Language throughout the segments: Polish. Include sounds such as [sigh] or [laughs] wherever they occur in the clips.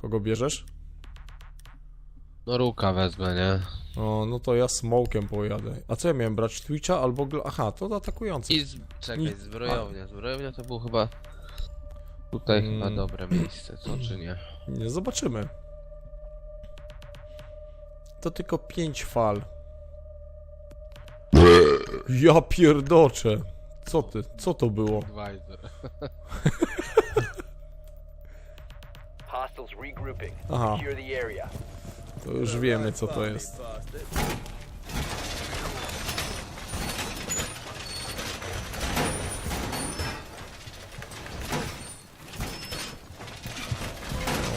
Kogo bierzesz? No ruka wezmę, nie? O, no to ja smokiem pojadę. A co ja miałem brać? Twitcha albo... Gl- Aha, to atakujący. I z... czekaj, zbrojownia. Zbrojownia to był chyba... Tutaj Mm. chyba dobre miejsce, co czy nie? Nie, zobaczymy. To tylko 5 fal. Ja pierdoczę. Co ty? Co to było? Advisor. [laughs] Aha. To już wiemy co to jest.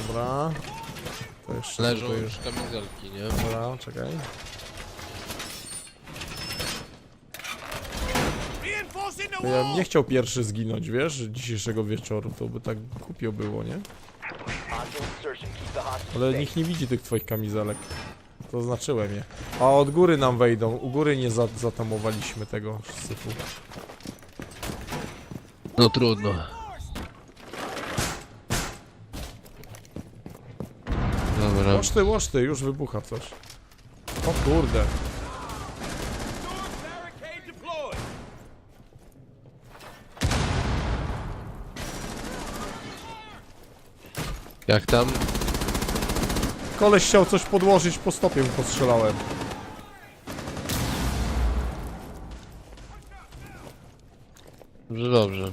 Dobra. To jeszcze Leżą tutaj- już kamizelki, nie? Dobra, czekaj. To Ja bym nie chciał pierwszy zginąć, wiesz, dzisiejszego wieczoru, to by tak głupio było, nie? Hostile insertion. Keep the hostiles Ale nikt nie widzi tych twoich kamizelek. To znaczyłem je. A od góry nam wejdą, u góry nie za zatamowaliśmy tego syfu. No trudno. Dobra. Łoż ty, łoż ty, już wybucha coś. O kurde. Jak tam? Koleś chciał coś podłożyć, po stopie mu postrzelałem. Dobrze, dobrze.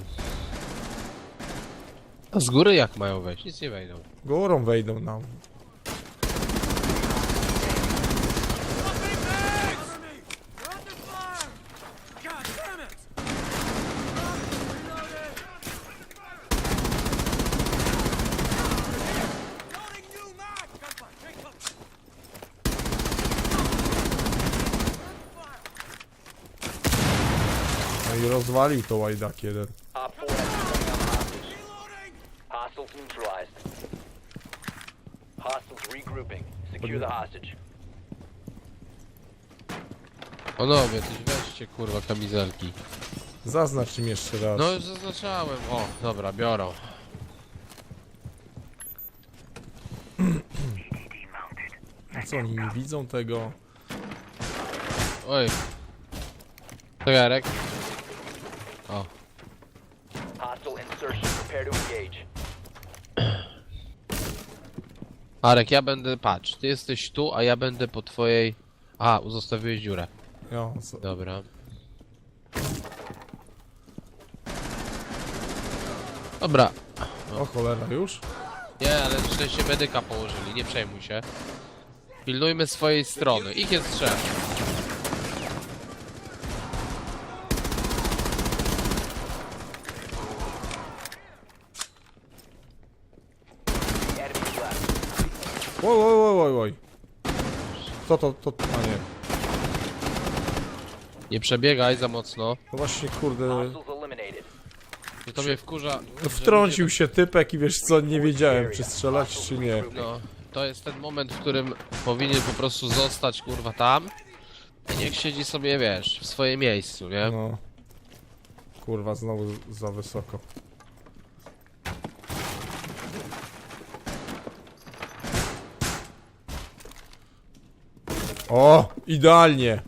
A z góry jak mają wejść? Nic nie wejdą. Górą wejdą nam. No rozwalił to łajdak jeden. Op 4 has been on hostage. Hostiles neutralized. Hostiles regrouping. Secure the hostage. Panowie, też weźcie kurwa kamizelki. Zaznacz im jeszcze raz. No już zaznaczałem. O, dobra, biorą. A co, oni nie widzą tego? Oj. Zegarek. Arek, ja będę, patrz, ty jesteś tu, a ja będę po twojej... A, zostawiłeś dziurę. Jo, co? Dobra. Dobra. O cholera, już? Nie, ale szczęście medyka położyli, nie przejmuj się. Pilnujmy swojej strony. Ich jest trzech. The enemy's left. Oj, oj, oj, oj, oj. To, to, to, a nie. Nie przebiegaj za mocno. No właśnie, kurde, Hostiles eliminated. To, to mnie wkurza. że wtrącił ludzie- się typek i wiesz co, nie wiedziałem czy strzelać czy nie. No, to jest ten moment, w którym powinien po prostu zostać kurwa tam. I niech siedzi sobie, wiesz, w swoim miejscu, nie? No. Kurwa, znowu za wysoko. O, idealnie.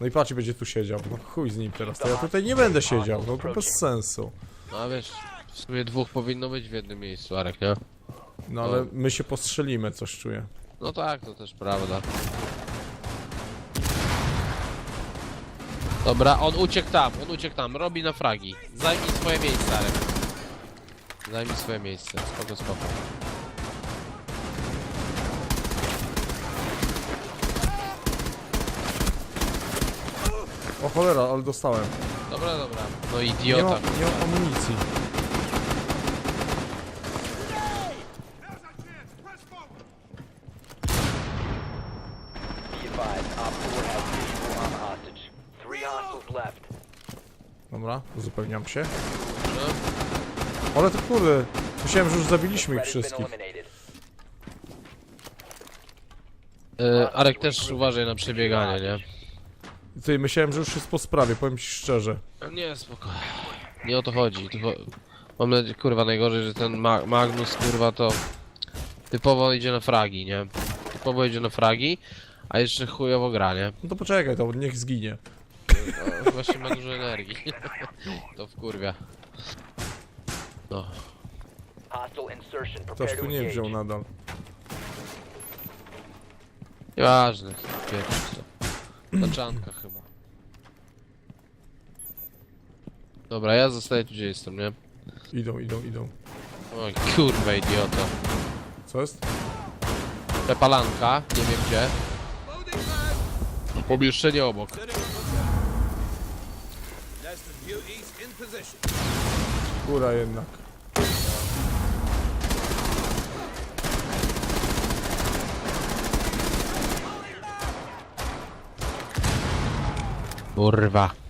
No i patrz, będzie tu siedział. No chuj z nim teraz. To ja tutaj nie będę siedział. No to bez sensu. No a wiesz, w sumie dwóch powinno być w jednym miejscu, Arek, nie? No ale my się postrzelimy, coś czuję. No tak, to też prawda. Dobra, on uciekł tam, on uciekł tam, robi na fragi. Zajmij swoje miejsce, Arek. Zajmij swoje miejsce, spoko, spoko. O cholera, ale dostałem. Dobra, dobra. No Nie idiota. nie ma amunicji. Be advised. Op 4 has visual on the hostage. Three hostiles left. Dobra, uzupełniam się. Ale to kurde, myślałem, że już zabiliśmy ich Threat has been wszystkich. eliminated. e, Arek też uważaj na przebieganie, nie? Ty, myślałem, że już jest po sprawie, powiem ci szczerze. Nie, spoko. Nie o to chodzi, tylko... Mam nadzieję, kurwa, najgorzej, że ten Ma Magnus, kurwa, to... Typowo idzie na fragi, nie? Typowo idzie na fragi, a jeszcze chujowo gra, nie? No to poczekaj, to niech zginie. No, właśnie ma dużo energii. [laughs] To wkurwia. No. Ktoś tu nie wziął nadal. Nieważne, pierwszy co. Taczanka chyba. Dobra, ja zostaję tu gdzie jestem, nie? Idą, idą, idą. Oj, kurwa idioto. Co jest? Przepalanka, nie wiem gdzie. Pomieszczenie obok. Góra jednak. Kurwa.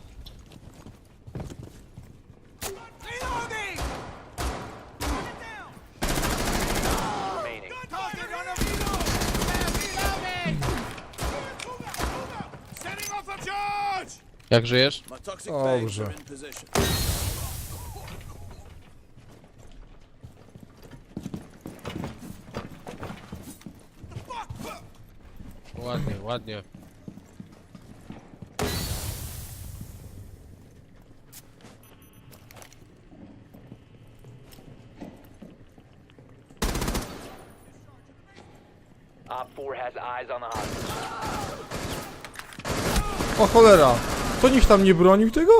Jak żyjesz? Dobrze. Ładnie, ładnie. Op 4 has eyes on the hostage. O cholera! To nikt tam nie bronił tego?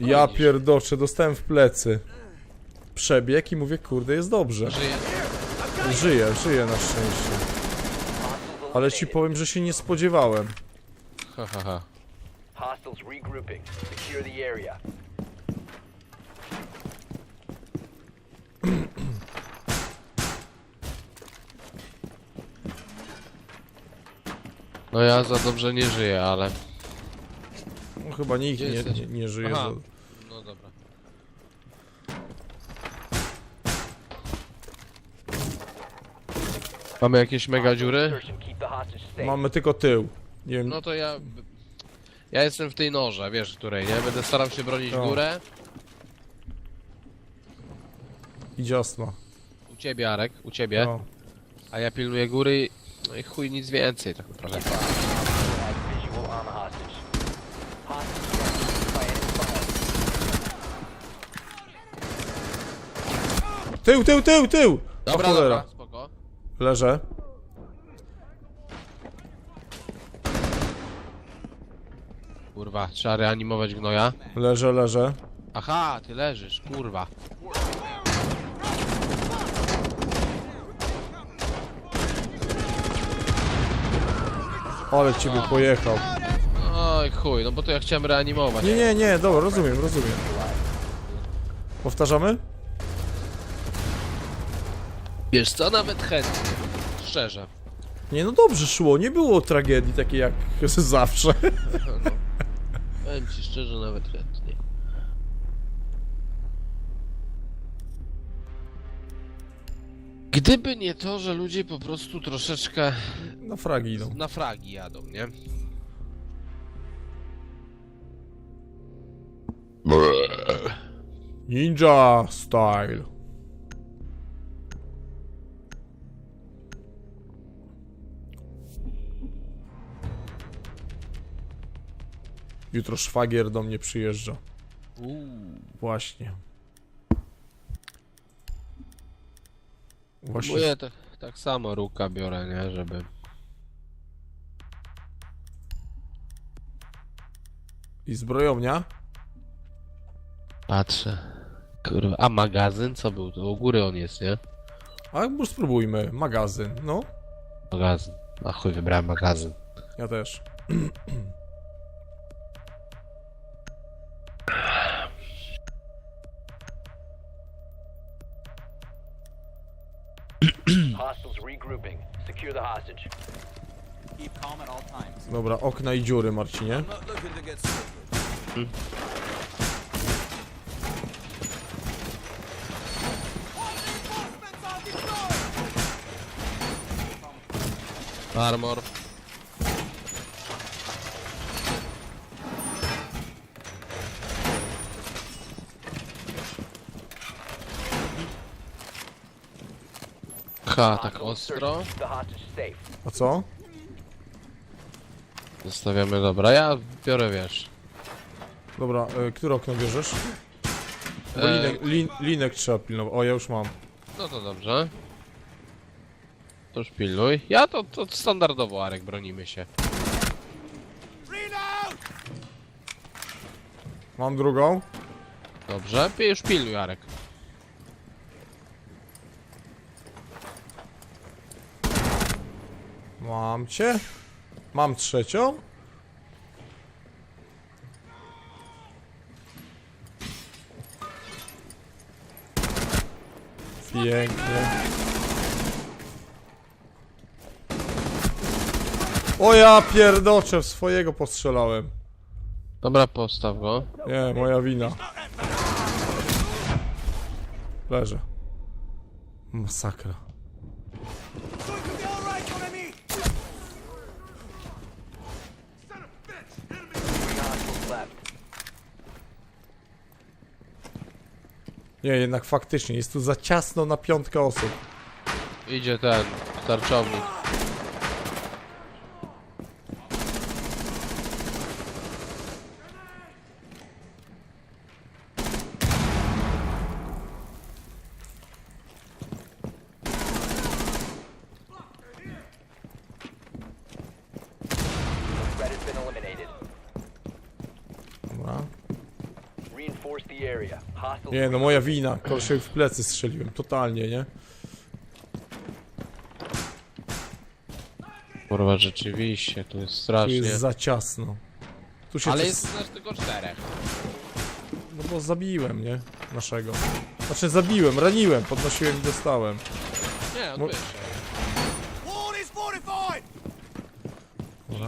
Ja pierdoczę, dostałem w plecy. Przebieg i mówię, kurde, jest dobrze. Żyjesz? Żyję, żyję na szczęście. Ale ci powiem, że się nie spodziewałem. Ha, ha, ha. Hostiles regrouping. Secure the area. No ja za dobrze nie żyję, ale... No, chyba nikt Gdzie nie, jesteś? nie, nie żyje. Aha. Za... No dobra. Mamy jakieś mega dziury? Mamy tylko tył. Nie wiem, No to ja... Ja jestem w tej noże, wiesz której, nie? Będę starał się bronić No. górę. idzie astma. U ciebie, Arek, u ciebie. No. A ja pilnuję góry. No i chuj nic więcej tak naprawdę. Has visual on the hostage. Hostage struck by enemy fire. Tył, tył, tył, tył! Dobra, o dobra, spoko. Leżę. Kurwa, trzeba reanimować gnoja. Leżę, leżę. Aha, ty leżysz, kurwa. Ale ciebie pojechał. Oj chuj, no bo to ja chciałem reanimować. Nie, nie, nie, dobra, rozumiem, rozumiem. Powtarzamy? Wiesz co, nawet chętnie. Szczerze. Nie, no dobrze szło, nie było tragedii takiej jak [laughs] zawsze. No. Powiem ci szczerze, nawet chętnie. Gdyby nie to, że ludzie po prostu troszeczkę Na fragi idą. na fragi jadą, nie? Ninja style. Jutro szwagier do mnie przyjeżdża. Właśnie. Bo Właśnie. ja tak, tak samo ruka biorę, nie? Żeby... I zbrojownia? Patrzę. Kurwa, a magazyn? Co był? To u góry on jest, nie? A może spróbujmy. Magazyn. No, Magazyn. A chuj, wybrałem magazyn. ja też. [clears throat] Dobra, okna i dziury, Marcinie. Stupid. Armor. Ha, tak ostro. A co? Zostawiamy, dobra, ja biorę, wiesz. Dobra, y, które okno bierzesz? Bo E, linek, lin, linek trzeba pilnować. O, ja już mam. No to dobrze. To już pilnuj. Ja to, to standardowo, Arek, bronimy się. Mam drugą. Dobrze, Pi- już pilnuj, Arek. Mam cię. Mam trzecią. Pięknie. O ja pierdoczę, w swojego postrzelałem. Dobra, postaw go. Nie, moja wina. Leżę. Masakra. Three hostiles left. Nie, jednak faktycznie, jest tu za ciasno na piątkę osób. Idzie ten, tarczownik. Threat has been eliminated. Dobra. Reinforce the area. Hostiles. Nie, no moja wina. Kolszyk w plecy strzeliłem, totalnie, nie? Kurwa, rzeczywiście, tu jest Tu strasznie. jest za ciasno. Tu się Ale jest nas tylko czterech. No bo zabiłem, nie? Naszego. Znaczy zabiłem, raniłem, podnosiłem i dostałem. Nie, Mo- odbył się. Wall is fortified!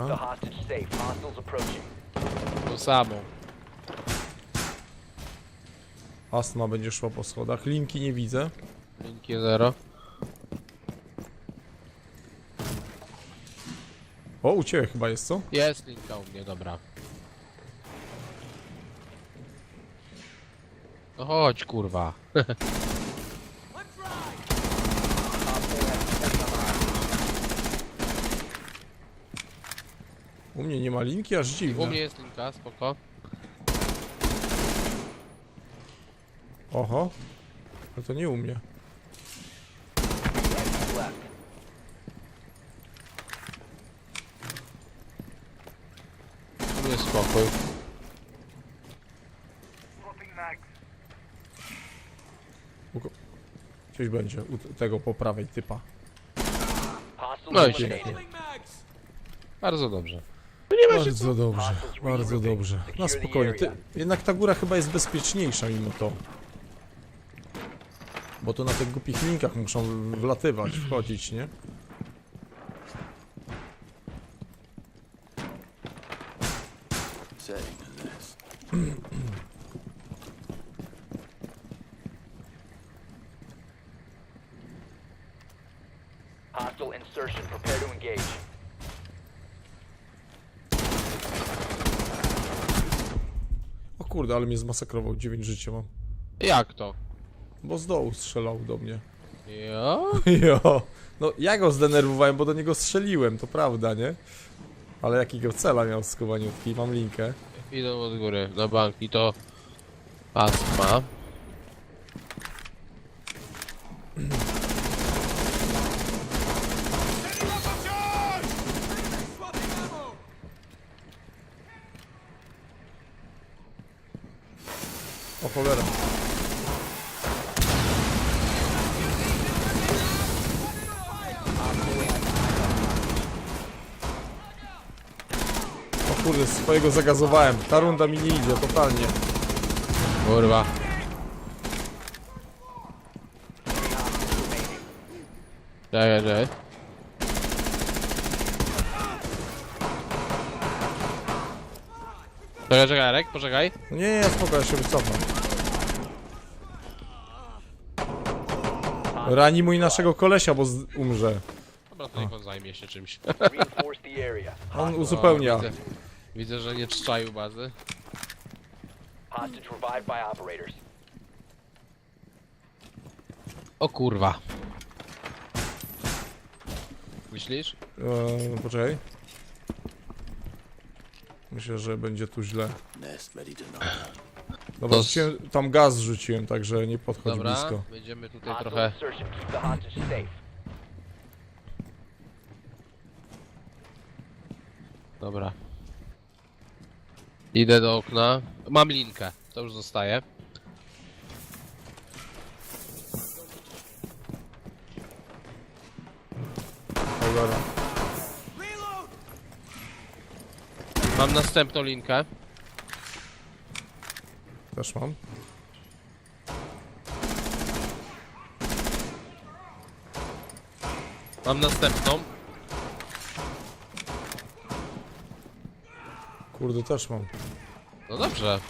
The hostage safe. Hostiles approaching. To samo. Astma będzie szła po schodach. Linki nie widzę. Linki zero. O, u ciebie chyba jest, co? Jest linka u mnie, dobra. No chodź, kurwa. Op 4 has been U mnie nie ma linki, aż dziwne. U mnie jest linka, spoko. Oho. Ale to nie u mnie. mnie spokój. Gdzieś będzie, u t- tego po prawej typa. No i eliminated. Bardzo dobrze. Bardzo dobrze, bardzo dobrze. Na spokojnie. Ty, jednak ta góra chyba jest bezpieczniejsza mimo to. Bo to na tych głupich linkach muszą wlatywać, wchodzić, nie? Hostile insertion. Prepare to engage. O kurde, ale mnie zmasakrował, 9 życia mam. Jak to? Bo z dołu strzelał do mnie. Jo? [laughs] Jo, no ja go zdenerwowałem, bo do niego strzeliłem, to prawda, nie? Ale jakiego cela miał skowaniutki, mam linkę. Idą od góry na bank i to... Astma. O cholera. O kurde, swojego zagazowałem. Ta runda mi nie idzie, totalnie. Kurwa. Czekaj, czekaj. Czekaj, czekaj, Arek, poczekaj. No nie, nie, spoko, ja się wycofam. Reanimuj naszego kolesia, bo z- umrze. Dobra, to niech on zajmie się czymś. Reinforce the area. On uzupełnia. O, widzę, widzę, że nie czczaił bazy. hostage revived by operators. O kurwa. myślisz? Eee, poczekaj. Myślę, że będzie tu źle. Dobra, To- rzuciłem, tam gaz rzuciłem, także nie podchodź Dobra, blisko. będziemy tutaj Hostile trochę... insertion. Keep the hostage safe. Dobra. Idę do okna. Mam linkę, to już zostaje. Mam następną linkę. Też mam. Mam następną. Kurde, też mam. No dobrze.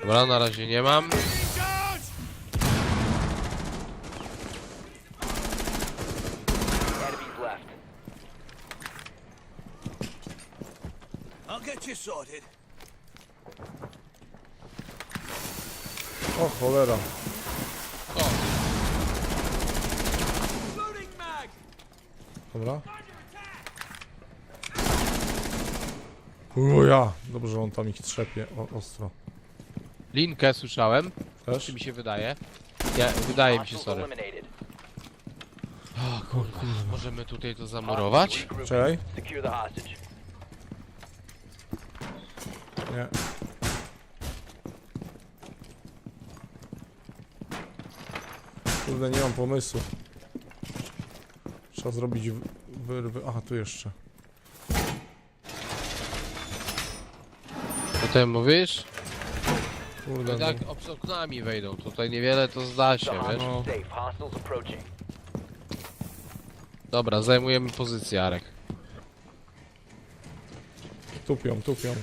Dobra, na razie nie mam. Enemies left. I'll get you sorted. O, cholera. Dobra. O ja! Dobrze, że on tam ich trzepie o, ostro. linkę słyszałem. Też? Czy mi się wydaje? Ja, wydaje mi się, sorry. O kurwa, możemy tutaj to zamurować? Czekaj. Nie. Kurde, nie mam pomysłu. Trzeba zrobić wyrwy. Aha, tu jeszcze. Potem mówisz? Kurde, tak, no. obc oknami wejdą. Tutaj niewiele to zda się, wiesz? No. is safe. Hostiles approaching. Dobra, zajmujemy pozycję, Arek. tupią, tupią.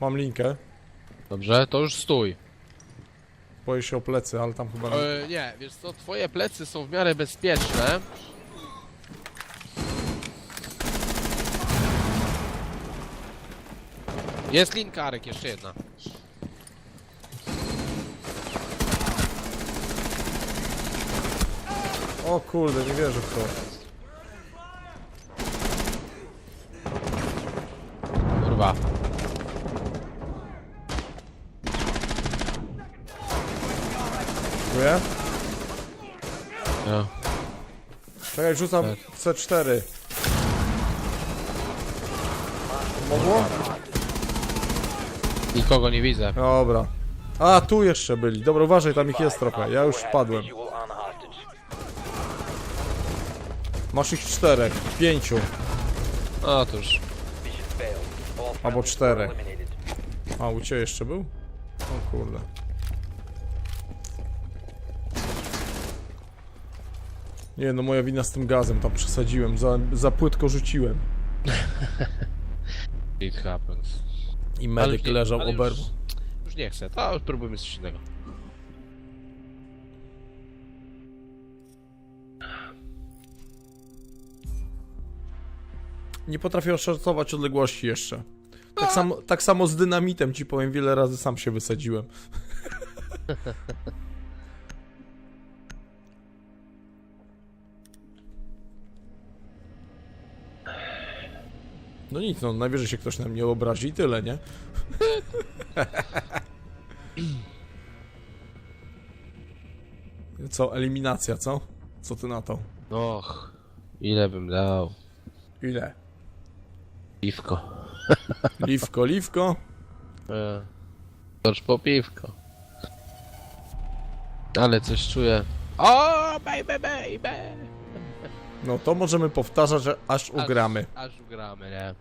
Mam linkę. Dobrze, to już stój. Boję się o plecy, ale tam chyba... E, nie, wiesz co, twoje plecy są w miarę bezpieczne. Jest linka, Arek, jeszcze jedna. O kurde, nie wierzę w to. Kurwa. Dziękuję. No. Czekaj, rzucam Tak. C4. Mogło? Nikogo nie widzę. Dobra. A, tu jeszcze byli. Dobra, uważaj, tam ich jest trochę. Ja już hostage. Masz ich czterech, pięciu. Otóż. Mission failed. All Albo czterech. A, u ciebie jeszcze był? O kurde. Nie no, moja wina z tym gazem, tam przesadziłem, za, za płytko rzuciłem. [laughs] It happens. I medyk nie- leżał ale oberwał. Już, już nie chcę, to już próbujemy coś innego. Nie potrafię oszacować odległości jeszcze. Tak samo, tak samo z dynamitem ci powiem, wiele razy sam się wysadziłem. [laughs] No nic, no najwyżej się ktoś na mnie obrazi i tyle, nie? Co, eliminacja, co? Co ty na to? Och, ile bym dał? Ile? Piwko. Liwko, liwko? E, Tocz po piwko. Ale coś czuję. O, baby, baby! No to możemy powtarzać, że aż ugramy. Aż, aż ugramy, nie?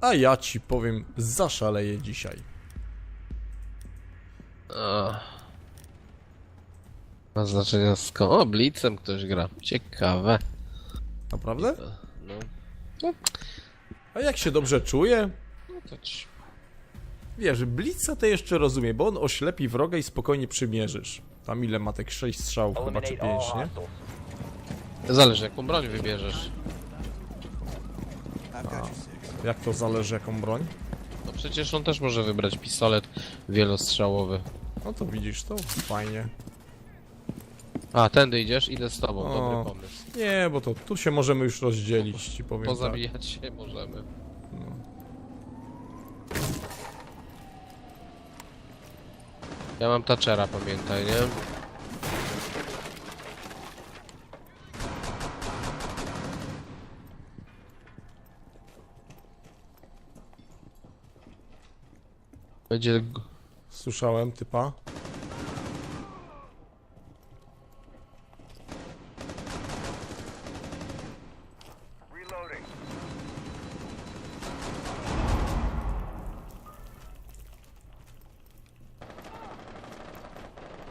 A ja ci powiem, zaszaleję dzisiaj. O. Ma znaczenia skąd? O, Blitzem ktoś gra. Ciekawe. Naprawdę? No, A jak się dobrze czuję? no to ci... Wiesz, Blitza to jeszcze rozumie, bo on oślepi wroga i spokojnie przymierzysz. Tam ile ma tak 6 strzałów chyba, czy Eliminate all 5, nie? Zależy jaką broń wybierzesz. Jak to zależy jaką broń? No przecież on też może wybrać pistolet wielostrzałowy. No to widzisz, to fajnie. A, tędy idziesz? Idę z tobą, O. dobry pomysł. Nie, bo to tu się możemy już rozdzielić, ci powiem tak. Pozabijać się możemy. Ja mam Thatchera, pamiętaj, nie? Będzie... Słyszałem typa.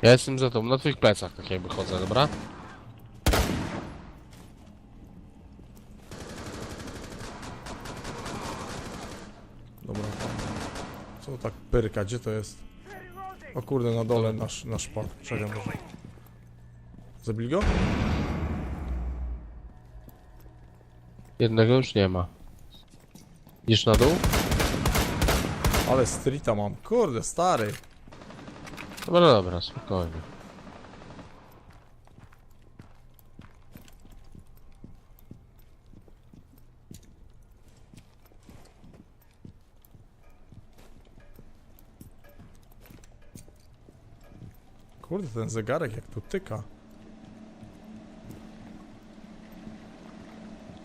Ja jestem za tobą, na twoich plecach tak jakby chodzę, dobra? Dobra. Co tak pyrka, gdzie to jest? O kurde, na dole nasz, nasz pad. Czekaj może. Zabili go? Jednego już nie ma. Idziesz na dół? Ale streeta mam. Kurde, stary. Dobra, dobra, spokojnie. Kurde, ten zegarek jak tu tyka.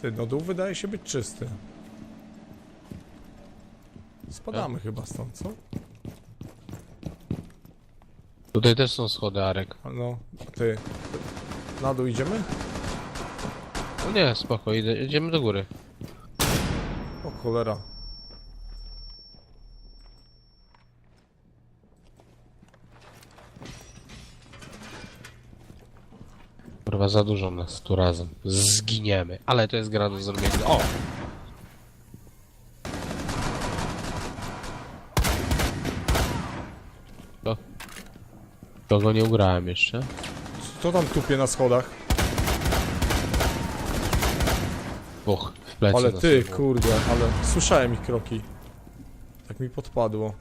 Ty, no dół wydaje się być czysty. Spadamy chyba stąd, co? Tutaj też są schody, Arek. No, ty... Na dół idziemy? No nie, spoko, idę, idziemy do góry. O cholera. Kurwa, za dużo nas tu razem. Zginiemy. Ale to jest gra do zrobienia. O! To? Kogo nie ugrałem jeszcze? Co tam tupie na schodach? Buch, w plecy Ale ty, kurde, ale słyszałem ich kroki. Tak mi podpadło.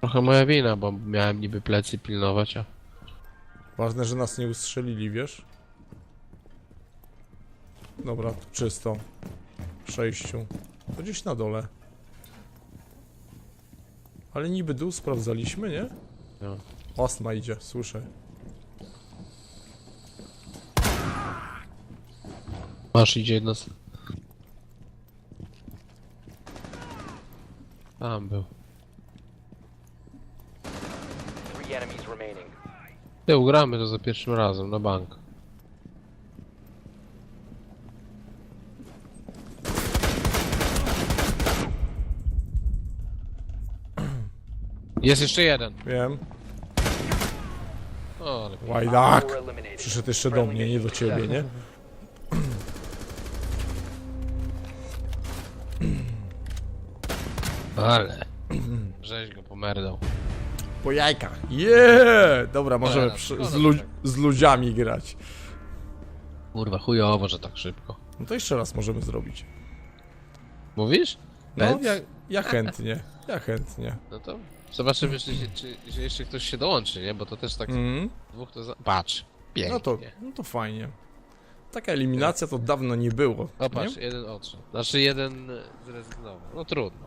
Trochę moja wina, bo miałem niby plecy pilnować, a... Ważne, że nas nie ustrzelili, wiesz? Dobra, czysto. W przejściu. To gdzieś na dole. Ale niby dół sprawdzaliśmy, nie? No. Ostma idzie, słyszę. Masz, idzie jedna z... Tam był. Three enemies remaining. Ty, ugramy to za pierwszym razem, na bank. Jest jeszcze jeden. Wiem. O, ale... Łajdak! Przyszedł jeszcze do mnie, nie do ciebie, nie? Ale... Żeś go pomerdał. Po jajkach. Yeah! Dobra, możemy Dobra, przy, szkoda, z, lu tak. z ludziami grać. Kurwa, chujowo, że tak szybko. No to jeszcze raz możemy zrobić. Mówisz? No, Pec? ja, ja chętnie. Ja chętnie. No to zobaczymy, czy, czy, czy jeszcze ktoś się dołączy, nie? Bo to też tak Mm. dwóch to za... Patrz. Pięknie. No to, no to fajnie. Taka eliminacja to dawno nie było. O, nie? patrz, jeden odszedł. Znaczy jeden zrezygnował. No trudno.